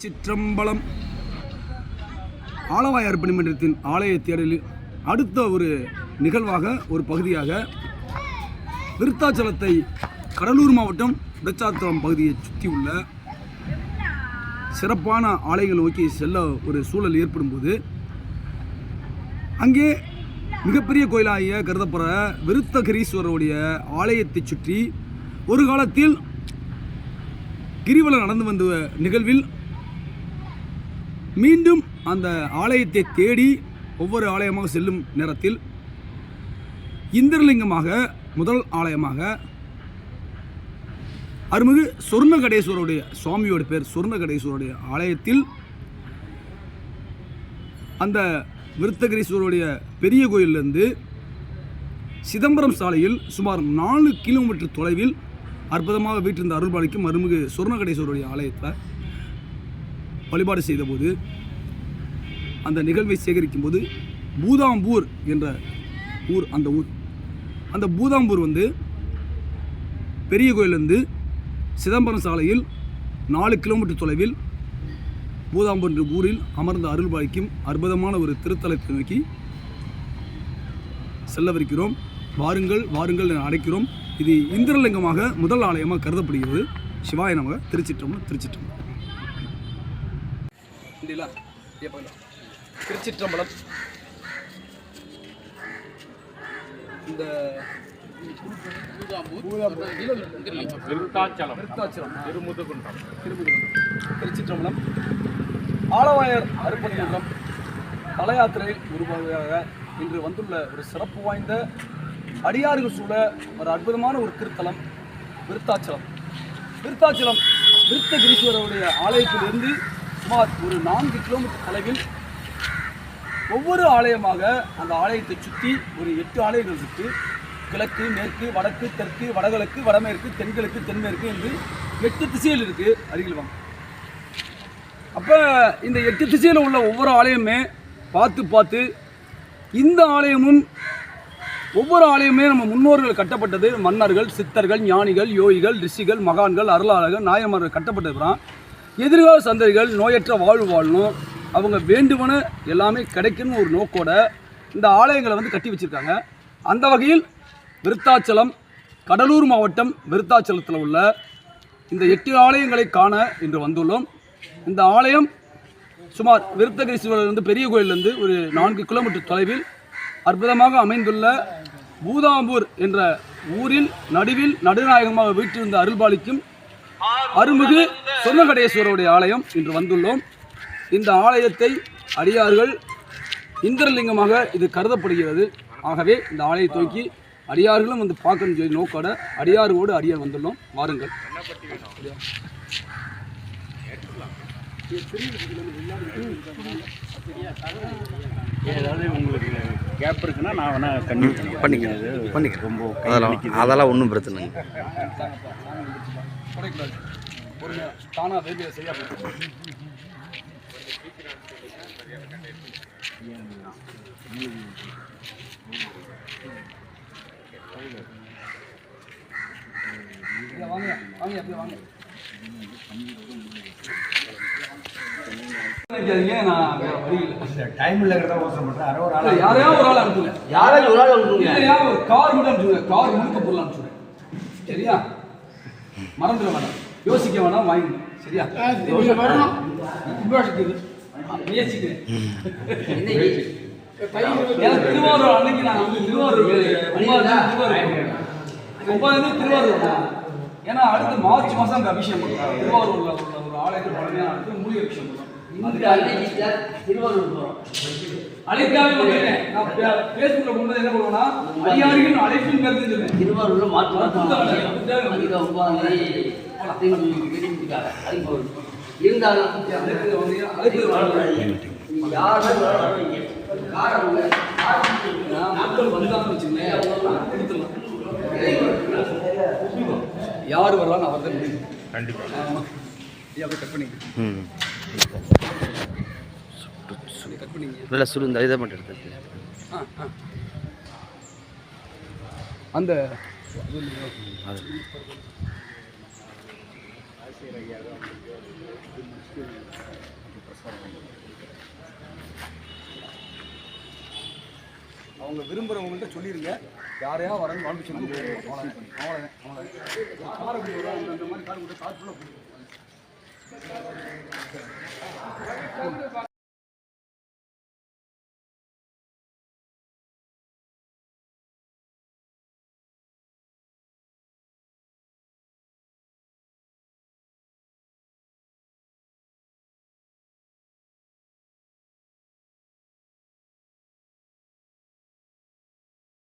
திருச்சிற்றம்பலம் ஆலவாய் அர்ப்பணி மன்றத்தின் ஆலய தேடலில் அடுத்த ஒரு நிகழ்வாக ஒரு பகுதியாக விருத்தாச்சலத்தை கடலூர் மாவட்டம் விருத்தாச்சலம் பகுதியை சுற்றி உள்ள சிறப்பான ஆலயங்கள் நோக்கி செல்ல ஒரு சூழல் ஏற்படும்போது அங்கே மிகப்பெரிய கோயிலாகிய கருதப்படுற விருத்தகிரீஸ்வரருடைய ஆலயத்தை சுற்றி ஒரு காலத்தில் கிரிவலம் நடந்து வந்த நிகழ்வில் மீண்டும் அந்த ஆலயத்தை தேடி ஒவ்வொரு ஆலயமாக செல்லும் நேரத்தில் இந்திரலிங்கமாக முதல் ஆலயமாக அருள்மிகு சொர்ணகடேஸ்வரருடைய சுவாமியோட பேர் சொர்ணகடேஸ்வரருடைய ஆலயத்தில் அந்த விருத்தகிரீஸ்வரருடைய பெரிய கோயிலிருந்து சிதம்பரம் சாலையில் சுமார் நாலு கிலோமீட்டர் தொலைவில் அற்புதமாக வீட்டிருந்த அருள்பாளிக்கும் அருள்மிகு சொர்ணகடேஸ்வரருடைய ஆலயத்தில் வழிபாடு செய்தபோது அந்த நிகழ்வை சேகரிக்கும் போது பூதாம்பூர் என்ற ஊர் அந்த ஊர். அந்த பூதாம்பூர் வந்து பெரிய கோயிலிருந்து சிதம்பரம் சாலையில் நாலு கிலோமீட்டர் தொலைவில் பூதாம்பூர் என்ற ஊரில் அமர்ந்த அருள்பாய்க்கும் அற்புதமான ஒரு திருத்தலத்தை நோக்கி செல்லவிருக்கிறோம். வாருங்கள் வாருங்கள் என அழைக்கிறோம். இது இந்திரலிங்கமாக முதல் ஆலயமாக கருதப்படுகிறது. சிவாய நமக திருச்சிற்றம்பலம் திருச்சிற்றம்பலம். இல்லைங்களா? ஐயா, போயிடலாம். திருச்சிற்றம்பலம் இந்த திருச்சிற்றம்பலம் ஆலவாயர் அருப்பணி மன்றம் தல யாத்திரை உருவாக இன்று வந்துள்ள ஒரு சிறப்பு வாய்ந்த அடியார்கள் சூழ ஒரு அற்புதமான ஒரு திருத்தலம் விருத்தாச்சலம். விருத்தாச்சலம் விருத்தகிரீஸ்வரருடைய ஆலயத்திலிருந்து சுமார் ஒரு நான்கு கிலோமீட்டர் அளவில் ஒவ்வொரு ஆலயமாக அந்த ஆலயத்தை சுற்றி ஒரு எட்டு ஆலயங்கள் இருக்கு. கிழக்கு மேற்கு வடக்கு தெற்கு வடகிழக்கு வடமேற்கு தென்கிழக்கு தென்மேற்கு என்று எட்டு திசையில் இருக்கு. அருகில் வாங்க. அப்போ இந்த எட்டு திசையில் உள்ள ஒவ்வொரு ஆலயமே பார்த்து பார்த்து இந்த ஆலயமும் ஒவ்வொரு ஆலயமே நம்ம முன்னோர்கள் கட்டப்பட்டது. மன்னர்கள் சித்தர்கள் ஞானிகள் யோகிகள் ரிஷிகள் மகான்கள் அருளாளர்கள் நாயன்மார்கள் கட்டப்பட்டது எதிர்கால சந்ததிகள் நோயற்ற வாழ்வு வாழணும். அவங்க வேண்டுமென எல்லாமே கிடைக்கணும்னு ஒரு நோக்கோட இந்த ஆலயங்களை வந்து கட்டி வச்சிருக்காங்க. அந்த வகையில் விருத்தாச்சலம் கடலூர் மாவட்டம் விருத்தாச்சலத்தில் உள்ள இந்த எட்டு ஆலயங்களை காண இன்று வந்துள்ளோம். இந்த ஆலயம் சுமார் விருத்தகிரீஸ்வரர்லேருந்து பெரிய கோயிலிருந்து ஒரு நான்கு கிலோமீட்டர் தொலைவில் அற்புதமாக அமைந்துள்ள பூதாம்பூர் என்ற ஊரில் நடுவில் நடுநாயகமாக வீட்டிருந்த அருள்பாலிக்கும் அருள்மிகு சொர்ணகடேஸ்வரருடைய ஆலயம் இன்று வந்துள்ளோம். இந்த ஆலயத்தை அடியார்கள் இந்திரலிங்கமாக இது கருதப்படுகிறது. ஆகவே இந்த ஆலயத்தை நோக்கி அடியார்களும் வந்து பார்க்கணும் சொல்லி நோக்கோட அடியாரோடு அடியார் வந்துள்ளோம். வாருங்கள். ஏதாவது உங்களுக்கு கேப் இருக்குன்னா நான் வேணா கண்டிப்பாக பண்ணிக்கிறேன். பண்ணிக்கிறேன். ரொம்ப அதெல்லாம். அதெல்லாம் ஒன்றும் பிரச்சனை இல்லை குறைக்கூடாது. பொறுமையா தானாக வேலையை சரியாக போயிடும். இங்க வாங்க வாங்க அப்படியே வாங்க. வழி இல்லை. டைம் இல்லைங்கிறத யோசனை பண்ணுறேன் அரை ஒரு இல்ல, யாரையாவது ஒரு ஆள் அனுப்புங்க. யாராவது ஒரு ஆள் வந்து இல்லையா ஒரு கார் மட்டும் அனுப்பிச்சுடுங்க கார் முழுக்க பொருள் அனுப்பிச்சுடுங்க சரியா? மறந்துட வேணாம். யோசிக்க வேணாம் வாங்கி சரியா? முயற்சிக்கிறேன் எனக்கு திருவாரூர் அன்னைக்கு நான் வந்து திருவாரூர் திருவாரூர் ஒன்பதாம் தேதி திருவாரூர். ஏன்னா அடுத்து மார்ச் மாதம் அங்கே அபிஷேகம் திருவாரூரில் உள்ள ஒரு ஆலயத்தில் பழமையான அடுத்து மூலிகை அபிஷேகம் பண்ணுறோம் அழைக்காம வந்துட்டேன் நான் ஃபேஸ்புக்கில் கொண்டு என்ன பண்ணுவேன்னா அதிகாரிகள் அழைப்பின் கருத்து சொல்லுவேன் திருவாரூர்ல மாதம் அதிக போகுது இருந்தாலும் யார் வரலான்னு அவர் தான் அப்படியே கட் பண்ணிங்க ம். கட் பண்ணிங்க இல்லை சுருந்த இதை மட்டும் எடுத்து அந்த அவங்க விரும்புகிறவங்கள்ட்ட சொல்லிடுங்க யாரையா வரேன்னு காமிச்சு காரை கார் ஃபுல்லாக